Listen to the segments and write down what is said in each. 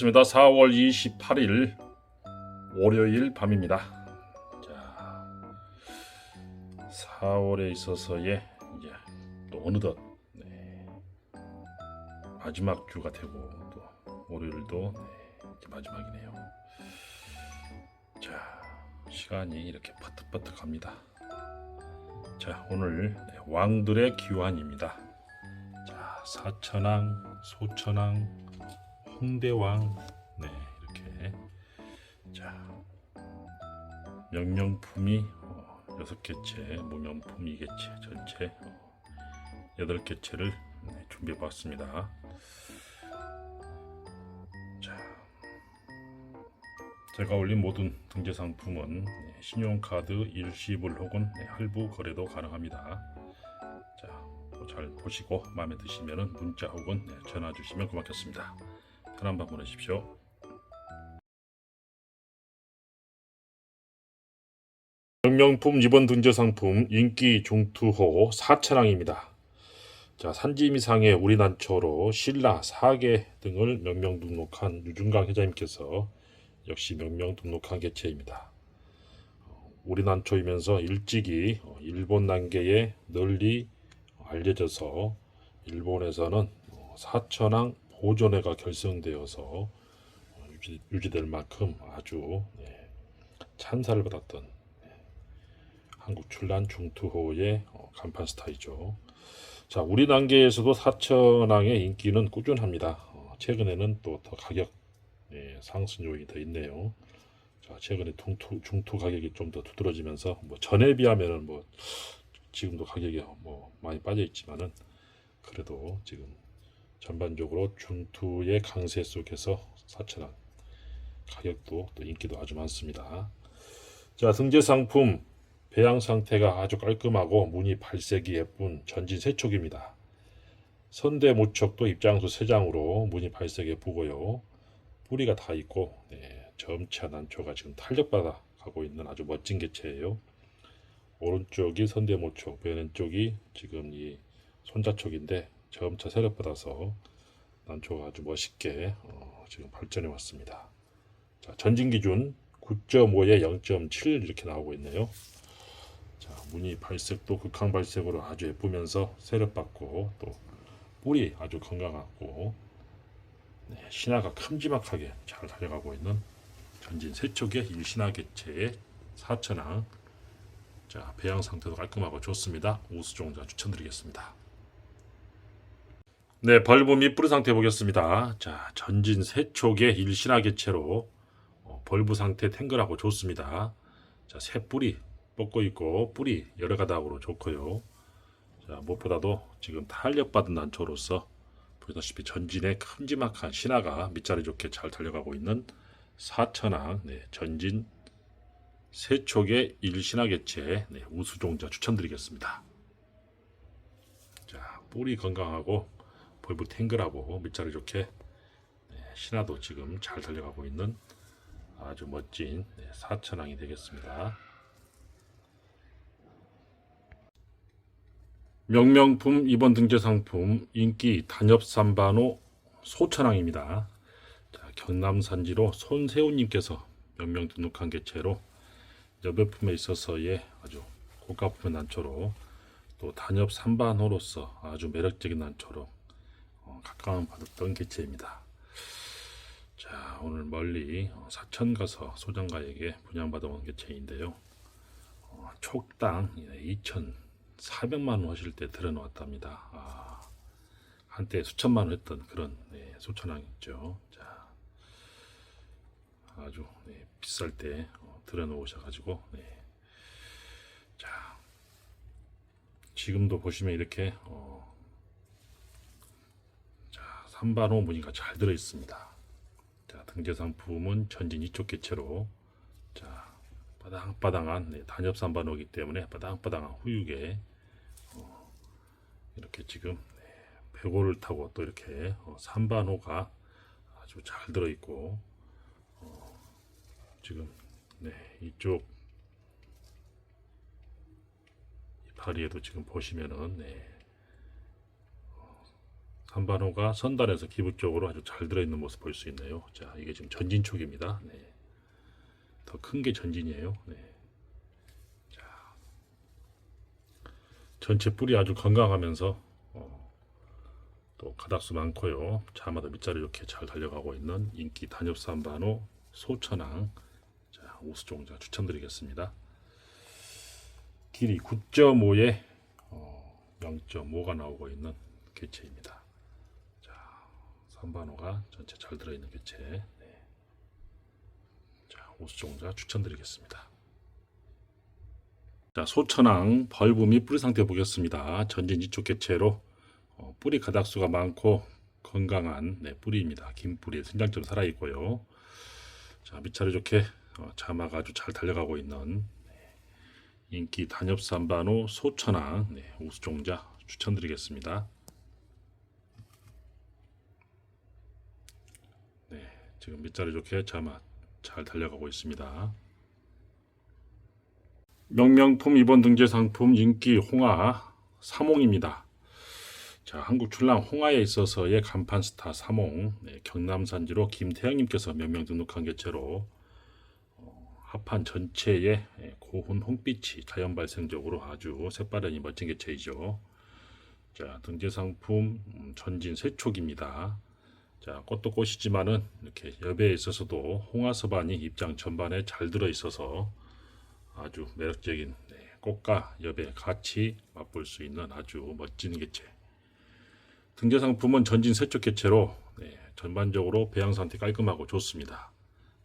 좋습니다. 4월 28일 월요일 밤입니다. 자, 4월에 있어서의 이제 또 어느덧 네, 마지막 주가 되고 또 월요일도 네, 이제 마지막이네요. 자, 시간이 이렇게 퍼뜩퍼뜩 갑니다. 자, 오늘 네, 왕들의 기환입니다. 자, 사천왕, 소천왕, 홍대왕, 네 이렇게 자 명령품이 어, 여섯 개체, 무명품 이 개체, 전체 어, 여덟 개체를 네, 준비해 봤습니다. 자, 제가 올린 모든 등재 상품은 네, 신용카드 일시불 혹은 네, 할부 거래도 가능합니다. 자, 또잘 보시고 마음에 드시면 문자 혹은 네, 전화 주시면 고맙겠습니다. 편한 밤 보내십시오. 명명품 이번 등재 상품 인기 중투호 사천왕입니다. 자 산지미상의 우리 난초로 신라 사계 등을 명명 등록한 유중강 회장님께서 역시 명명 등록한 개체입니다. 어, 우리 난초이면서 일찍이 어, 일본 난계에 널리 알려져서 일본에서는 어, 사천왕 보존회가 결성되어서 어, 유지, 유지 될 만큼 아주 네, 찬사를 받았던 네, 한국 출란 중투호의 어, 간판 스타이죠. 자, 우리 단계에서도 사천왕의 인기는 꾸준합니다. 어, 최근에는 또 더 가격 네, 상승 요인이 더 있네요. 자, 최근에 중투, 중투 가격이 좀 더 두드러지면서 뭐 전에 비하면은 뭐 지금도 가격이 뭐 많이 빠져 있지만은 그래도 지금 전반적으로 중투의 강세 속에서 사천왕 가격도 또 인기도 아주 많습니다. 자 등재 상품 배양 상태가 아주 깔끔하고 무늬 발색이 예쁜 전진 세촉입니다. 선대 모촉도 입장수 세 장으로 무늬 발색이 예쁘고요. 뿌리가 다 있고 네, 점차 난초가 지금 탄력받아 가고 있는 아주 멋진 개체예요. 오른쪽이 선대 모촉, 왼쪽이 지금 이 손자촉인데 점차 세력받아서 난초가 아주 멋있게 어, 지금 발전해 왔습니다. 자, 전진 기준 9.5에 0.7 이렇게 나오고 있네요. 자, 무늬 발색도 극한 발색으로 아주 예쁘면서 세력받고 또 뿌리 아주 건강하고 네, 신화가 큼지막하게 잘 달려가고 있는 전진 세척의 일신화 개체의 사천왕 자 배양 상태도 깔끔하고 좋습니다. 우수종자 추천드리겠습니다. 네, 벌브 밑뿌리 상태 보겠습니다. 자, 전진 세촉의 일신화 개체로 어, 벌브 상태 탱글하고 좋습니다. 자, 새 뿌리 뻗고 있고 뿌리 여러 가닥으로 좋고요. 자, 무엇보다도 지금 탄력받은 난초로서 보시다시피 전진의 큼지막한 신화가 밑자리 좋게 잘 달려가고 있는 사천왕 네, 전진 세촉의 일신화 개체 네, 우수종자 추천드리겠습니다. 자, 뿌리 건강하고 벌브 탱글하고 밑자리 좋게 네, 신화도 지금 잘 달려가고 있는 아주 멋진 네, 사천왕이 되겠습니다. 명명품 이번 등재 상품 인기 단엽 삼반호 소천왕입니다. 자, 경남 산지로 손세훈님께서 명명 등록한 개체로 여배품에 있어서의 아주 고가품의 난초로 또 단엽 삼반호로서 아주 매력적인 난초로 어, 각광을 받았던 개체입니다. 자 오늘 멀리 어, 사천 가서 소장가에게 분양받아 온 개체인데요. 어, 촉당 2,400만 원 하실 때 들여놓았답니다. 아, 한때 수천만 원 했던 그런 네, 소천왕 있죠. 자 아주 네, 비쌀 때 어, 들여놓으셔가지고 네. 자 지금도 보시면 이렇게 어, 자 3반호 무늬가 잘 들어 있습니다. 자 등재 상품은 전진 이쪽 개체로 자 바당바당한 네, 단엽 3반호이기 때문에 바당바당한 후육에 어, 이렇게 지금 네, 배고를 타고 또 이렇게 어, 3반호가 아주 잘 들어 있고 지금 네 이쪽 이 다리에도 지금 보시면은 네, 어, 산반호가 선단에서 기부적으로 아주 잘 들어있는 모습 볼 수 있네요. 자, 이게 지금 전진 쪽입니다. 네. 더 큰 게 전진이에요. 네. 자, 전체 뿌리 아주 건강하면서 어, 또 가닥수 많고요. 자마다 밑자리 이렇게 잘 달려가고 있는 인기 단엽산 반호 소천왕 자, 우수종자 추천드리겠습니다. 길이 9.5에 0.5가 나오고 있는 개체입니다. 자, 산반호가 전체 잘 들어있는 개체. 네. 자, 우수종자 추천드리겠습니다. 자, 소천왕 벌브 및 뿌리 상태 보겠습니다. 전진 이쪽 개체로 어, 뿌리 가닥수가 많고 건강한 네, 뿌리입니다. 긴 뿌리 생장점 살아 있고요. 자, 밑차례 좋게 어, 자마가 아주 잘 달려가고 있는 네, 인기 단엽산반호 소천왕 네, 우수종자 추천드리겠습니다. 네, 지금 밑자리 좋게 자마 잘 달려가고 있습니다. 명명품 이번 등재 상품 인기 홍화 사몽입니다. 자, 한국 출랑 홍화에 있어서의 간판 스타 사몽 네, 경남 산지로 김태영님께서 명명 등록한 개체로 어, 합판 전체에 예, 고운 홍빛이 자연 발생적으로 아주 색바르니 멋진 개체이죠. 자, 등재 상품 음, 전진 세촉입니다. 자, 꽃도 꽃이지만은 이렇게 여배에 있어서도 홍화서반이 입장 전반에 잘 들어 있어서 아주 매력적인 네, 꽃과 여배 같이 맛볼 수 있는 아주 멋진 개체. 등재 상품은 전진 세척 개체로 네, 전반적으로 배양 상태 깔끔하고 좋습니다.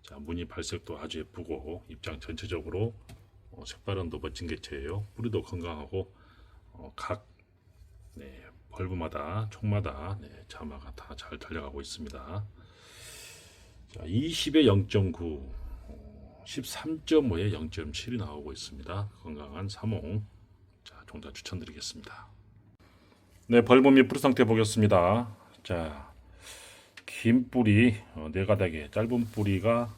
자, 무늬 발색도 아주 예쁘고 입장 전체적으로 어, 색발음도 멋진 개체예요. 뿌리도 건강하고 어, 각 네, 벌브마다 총마다 네, 자마가 다 잘 달려가고 있습니다. 자, 20에 0.9, 13.5에 0.7이 나오고 있습니다. 건강한 사몽. 자, 종자 추천드리겠습니다. 네, 벌브 및 뿌리 상태 보겠습니다. 자, 긴 뿌리 어, 네 가닥에 짧은 뿌리가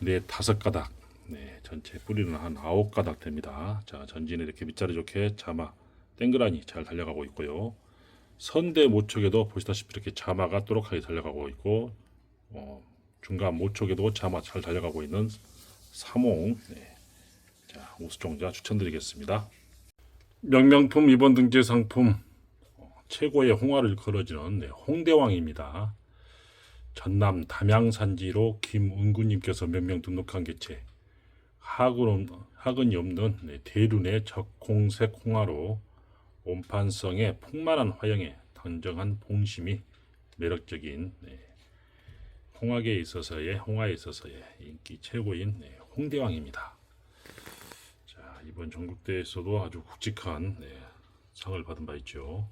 네 다섯 가닥. 네, 전체 뿌리는 한 아홉 가닥 됩니다. 자, 전진에 이렇게 밑자리 좋게 자마 땡그라니 잘 달려가고 있고요. 선대 모촉에도 보시다시피 이렇게 자마가 또렷하게 달려가고 있고 어, 중간 모촉에도 자마 잘 달려가고 있는 사몽. 네. 자, 우수종자 추천드리겠습니다. 명명품 이번 등재 상품 어, 최고의 홍화를 걸어지는 네, 홍대왕입니다. 전남 담양산지로 김은구님께서 몇명 등록한 개체 학은, 학은이 없는 네, 대륜의 적공색 홍화로 온판성의 풍만한 화형에 단정한 봉심이 매력적인 네, 홍학에 있어서의 홍화에 있어서의 인기 최고인 네, 홍대왕입니다. 자 이번 전국대회에서도 아주 굵직한 네, 상을 받은 바 있죠.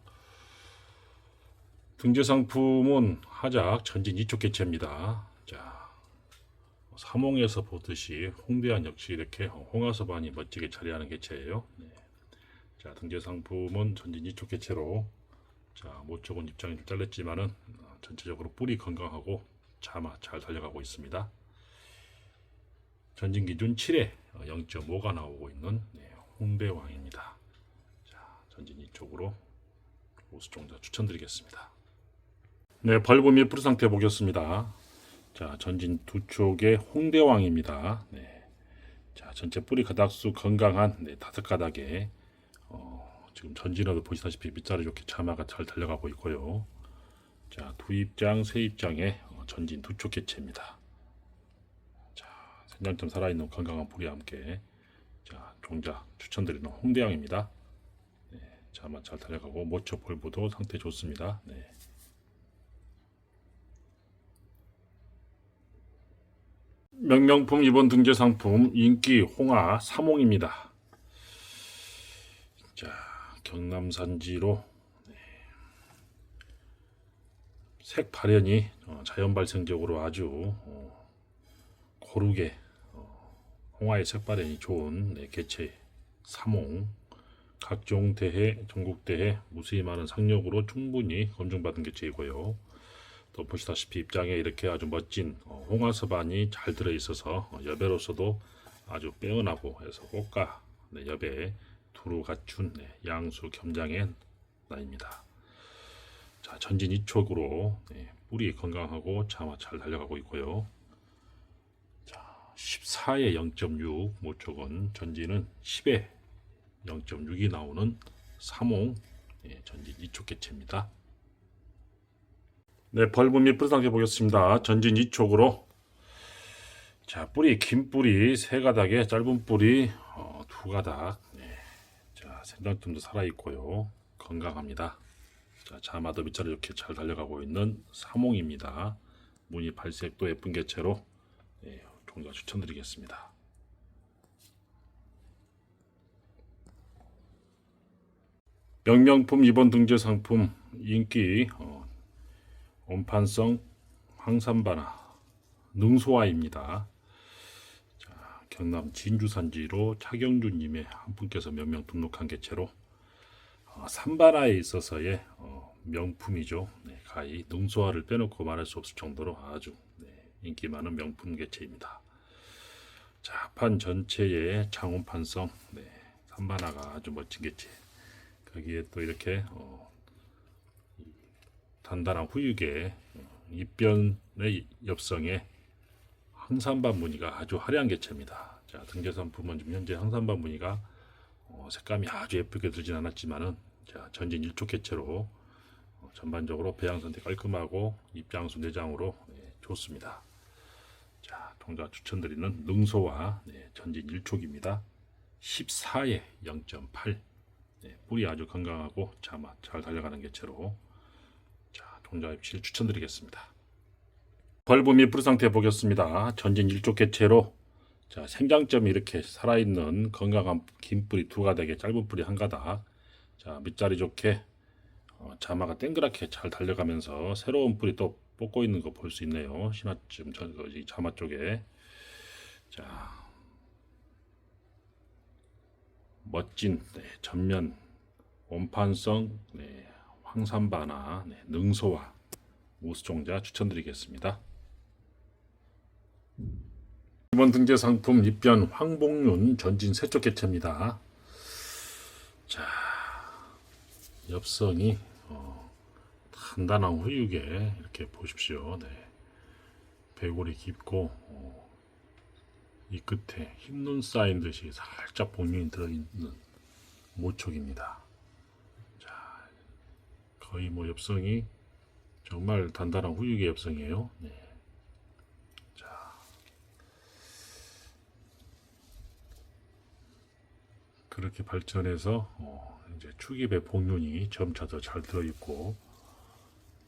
등재 상품은 하작 전진 이쪽 개체입니다. 자 삼홍에서 보듯이 홍대한 역시 이렇게 홍화서반이 멋지게 자리하는 개체예요. 네. 자 등재 상품은 전진 이쪽 개체로 자 모쪽은 입장이 좀 잘렸지만은 어, 전체적으로 뿌리 건강하고 자마 잘 달려가고 있습니다. 전진 기준 7에 0.5가 나오고 있는 네, 홍대왕입니다. 자 전진 이쪽으로 우수종자 추천드리겠습니다. 네 벌브 및 뿌리 상태 보겠습니다. 자 전진 두 쪽에 홍대왕입니다. 네. 자 전체 뿌리 가닥수 건강한 네, 다섯 가닥에 어, 지금 전진어도 보시다시피 밑자리 이렇게 자마가 잘 달려가고 있고요. 자, 두 입장, 세 입장에 어, 전진 두 쪽 개체입니다. 자, 생장점 살아있는 건강한 뿌리와 함께 자, 종자 추천드리는 홍대왕입니다. 네, 자마 잘 달려가고 모처 볼보도 상태 좋습니다. 네. 명명품 이번 등재 상품 인기 홍화 사몽입니다. 자, 경남 산지로 네. 색 발현이 어, 자연 발생적으로 아주 어, 고르게 어, 홍화의 색 발현이 좋은 네, 개체 사몽 각종 대회 전국 대회 무수히 많은 상력으로 충분히 검증받은 개체이고요. 또 보시다시피 입장에 이렇게 아주 멋진 어, 홍화서반이 잘 들어 있어서 어, 여배로서도 아주 빼어나고 해서 꽃가 네, 여배 두루 갖춘 네, 양수 겸장의 나입니다. 자, 전진 이촉으로 네, 뿌리 건강하고 자마 잘 달려가고 있고요. 자, 14에 0.6 모촉은 전진은 10에 0.6이 나오는 3홍 예, 전진 이촉 개체입니다. 네, 벌분 및 뿌리 상태 보겠습니다. 전진 이촉으로 자 뿌리 긴 뿌리 세 가닥에 짧은 뿌리 어, 두 가닥. 네. 자 생장점도 살아 있고요. 건강합니다. 자 자마도 밑자리 이렇게 잘 달려가고 있는 사몽입니다. 무늬 발색도 예쁜 개체로 네, 종자 추천드리겠습니다. 명명품 이번 등재 상품 인기 어, 온판성 황산바나 능소화입니다. 자, 경남 진주산지로 차경준님의 한 분께서 명명 등록한 개체로 어, 산바나에 있어서의 어, 명품이죠. 네, 가히 능소화를 빼놓고 말할 수 없을 정도로 아주 네, 인기 많은 명품 개체입니다. 자, 판 전체의 창온판성, 네, 산바나가 아주 멋진 개체. 거기에 또 이렇게 어, 단단한 후육의 어, 입변의 엽성에 항산반 무늬가 아주 화려한 개체입니다. 자, 등재산 품은 지금 현재 항산반 무늬가 어, 색감이 아주 예쁘게 들진 않았지만은 자, 전진 일촉 개체로 어, 전반적으로 배양 선택 깔끔하고 입장수 내장으로 네, 좋습니다. 자, 동작 추천드리는 능소와 네, 전진 일촉입니다. 14에 0.8 네, 뿌리 아주 건강하고 자마 잘 달려가는 개체로 자, 종자 입실 추천드리겠습니다. 벌브 및 뿌리 상태 보겠습니다. 전진 일족 개체로 자, 생장점이 이렇게 살아있는 건강한 긴 뿌리 두 가닥에 짧은 뿌리 한 가닥. 자, 밑자리 좋게 어, 자마가 땡그랗게 잘 달려가면서 새로운 뿌리 또 뽑고 있는 거 볼 수 있네요. 신화쯤 저, 이 자마 쪽에. 자, 멋진 네, 전면 원판성 네, 황산바나 네, 능소화 우수종자 추천드리겠습니다. 이번 등재 상품 입변 황복륜 전진 세쪽 개체입니다. 자, 엽성이 어, 단단한 후육에 이렇게 보십시오. 네. 배골이 깊고 어, 이 끝에 흰눈 쌓인 듯이 살짝 복륜이 들어있는 모촉입니다. 자, 거의 뭐 엽성이 정말 단단한 후육의 엽성이에요. 네. 그렇게 발전해서 어, 이제 축입의 복륜이 점차 더 잘 들어있고,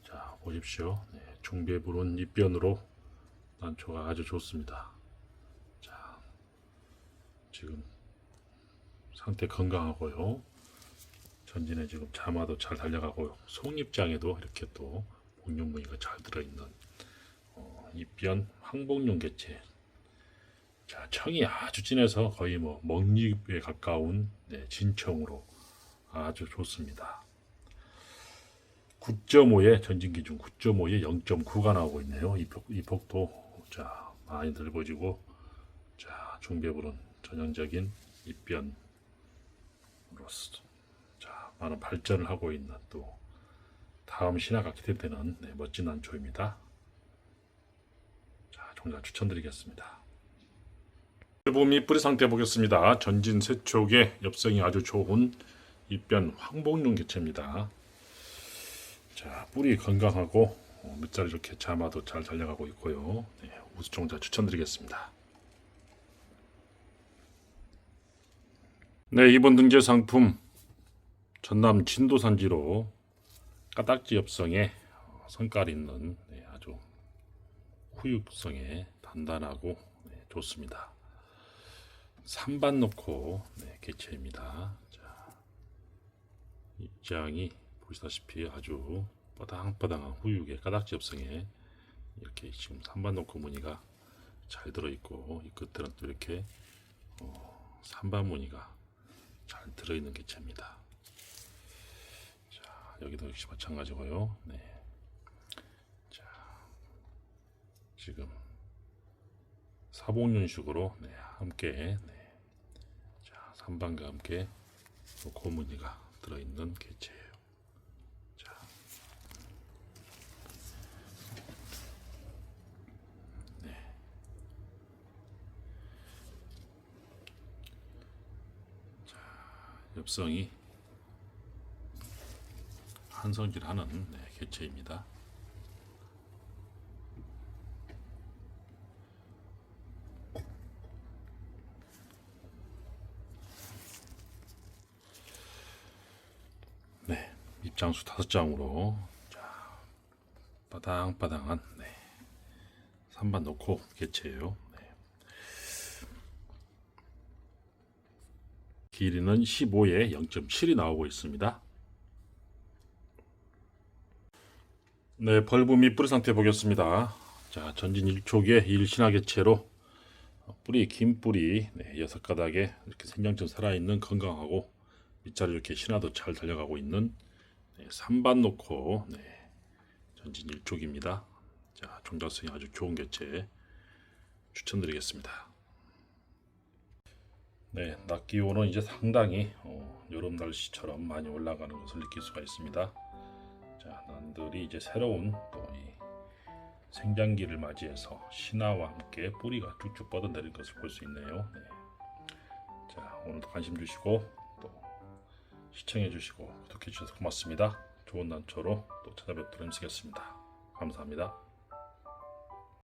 자 보십시오. 네, 중배부른 입변으로 난초가 아주 좋습니다. 자, 지금 상태 건강하고요. 전진에 지금 자마도 잘 달려가고 속립장에도 이렇게 또 복륜무늬가 잘 들어있는 어, 입변 황복륜 개체. 자 청이 아주 진해서 거의 뭐 먹잎에 가까운 네, 진청으로 아주 좋습니다. 9.5에 전진 기준 9.5에 0.9가 나오고 있네요. 이, 폭, 이 폭도 자 많이 넓어지고 자 중배부른 전형적인 입변으로서 자 많은 발전을 하고 있는 또 다음 신화가 기대되는 네, 멋진 안초입니다. 자 종자 추천드리겠습니다. 봄이 뿌리 상태 보겠습니다. 전진 세촉의 엽성이 아주 좋은 입변 황복륜 개체입니다. 자 뿌리 건강하고 어, 밑자리 이렇게 자마도 잘 달려가고 있고요. 네, 우수종자 추천드리겠습니다. 네 이번 등재 상품 전남 진도산지로 까딱지 엽성에 어, 성깔 있는 네, 아주 후육성에 단단하고 네, 좋습니다. 산반 넣고 네, 개체입니다. 자, 입장이 보시다시피 아주 뻐당뻐당한 후육의 까닥지 엽성에 이렇게 지금 산반 넣고 무늬가 잘 들어있고 이 끝들은 또 이렇게 어, 산반 무늬가 잘 들어있는 개체입니다. 자, 여기도 역시 마찬가지고요. 네. 자, 지금 사복륜식으로 네, 함께 네. 한방과 함께 고무늬가 들어있는 개체예요. 자. 네. 자, 엽성이 한성질하는 네, 개체입니다. 장수 다섯 장으로 자 바당바당한 네, 3반 넣고 개체예요. 네. 길이는 15에 0.7이 나오고 있습니다. 네, 및 뿌리 상태 보겠습니다. 자, 전진 1촉의 일신화 개체로 뿌리 긴 뿌리 네, 여섯 가닥에 이렇게 생장점 살아있는 건강하고 밑자리 이렇게 신화도 잘 달려가고 있는 네, 3반 놓고 네, 전진 1촉입니다. 자, 종자성이 아주 좋은 개체 추천드리겠습니다. 네, 낮 기온은 이제 상당히 어, 여름 날씨처럼 많이 올라가는 것을 느낄 수가 있습니다. 자, 난들이 이제 새로운 또이 생장기를 맞이해서 신화와 함께 뿌리가 쭉쭉 뻗어내린 것을 볼 수 있네요. 네. 자, 오늘도 관심 주시고 또 시청해 주시고 구독해 주셔서 고맙습니다. 좋은 난초로 또 찾아뵙도록 힘쓰겠습니다. 감사합니다.